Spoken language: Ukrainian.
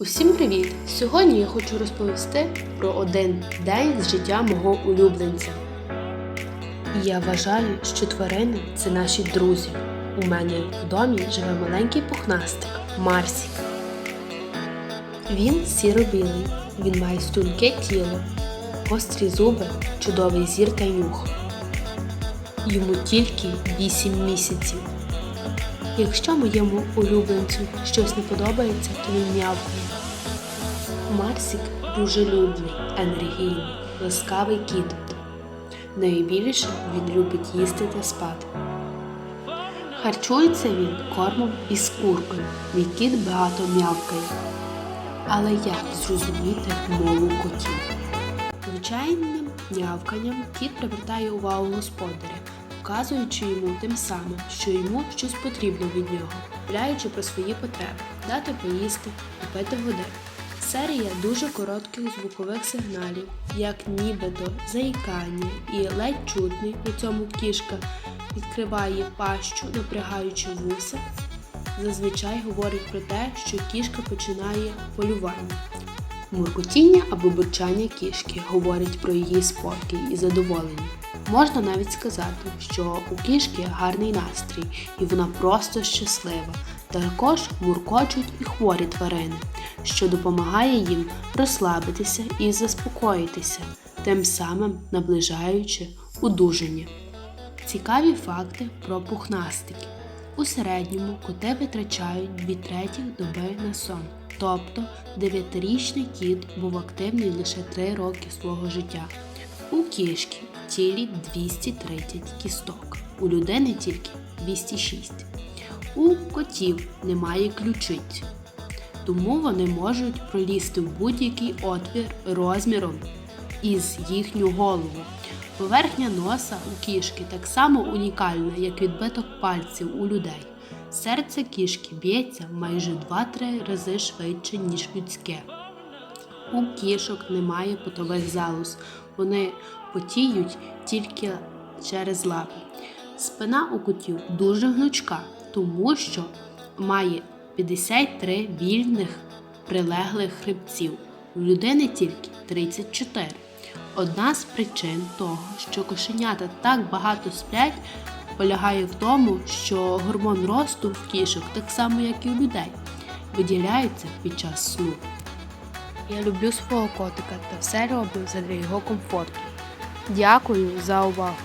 Усім привіт! Сьогодні я хочу розповісти про один день з життя мого улюбленця. Я вважаю, що тварини це наші друзі. У мене в домі живе маленький пухнастик Марсік. Він сіро-білий, він має струнке тіло, гострі зуби, чудовий зір та нюх. Йому тільки 8 місяців. Якщо моєму улюбленцю щось не подобається, то він м'явкає. Марсік дружелюбний, енергійний, ласкавий кіт. Найбільше він любить їсти та спати. Харчується він кормом із куркою. Мій кіт багато м'явкає. Але як зрозуміти мову котів? Звичайним м'явканням кіт привертає увагу господаря, вказуючи йому тим самим, що йому щось потрібно від нього, являючи про свої потреби, дати поїсти, купити води. Серія дуже коротких звукових сигналів, як нібито заїкання і ледь чутний, при цьому кішка відкриває пащу, напрягаючи вуса, зазвичай говорить про те, що кішка починає полювання. Муркотіння або бурчання кішки говорить про її спокій і задоволення. Можна навіть сказати, що у кішки гарний настрій і вона просто щаслива. Також муркочуть і хворі тварини, що допомагає їм розслабитися і заспокоїтися, тим самим наближаючи одужання. Цікаві факти про пухнастики. У середньому коти витрачають 2 третіх доби на сон. Тобто 9-річний кіт був активний лише 3 роки свого життя. У кішки в тілі 230 кісток, у людини тільки 206. У котів немає ключиць, тому вони можуть пролізти в будь-який отвір розміром із їхню голову. Поверхня носа у кішки так само унікальна, як відбиток пальців у людей. Серце кішки б'ється майже 2-3 рази швидше, ніж людське. У кішок немає потових залоз, вони потіють тільки через лапи. Спина у котів дуже гнучка, тому що має 53 вільних прилеглих хребців, у людини тільки 34. Одна з причин того, що кошенята так багато сплять, полягає в тому, що гормон росту в кішок, так само як і у людей, виділяється під час сну. Я люблю свого котика та все роблю задля його комфорту. Дякую за увагу!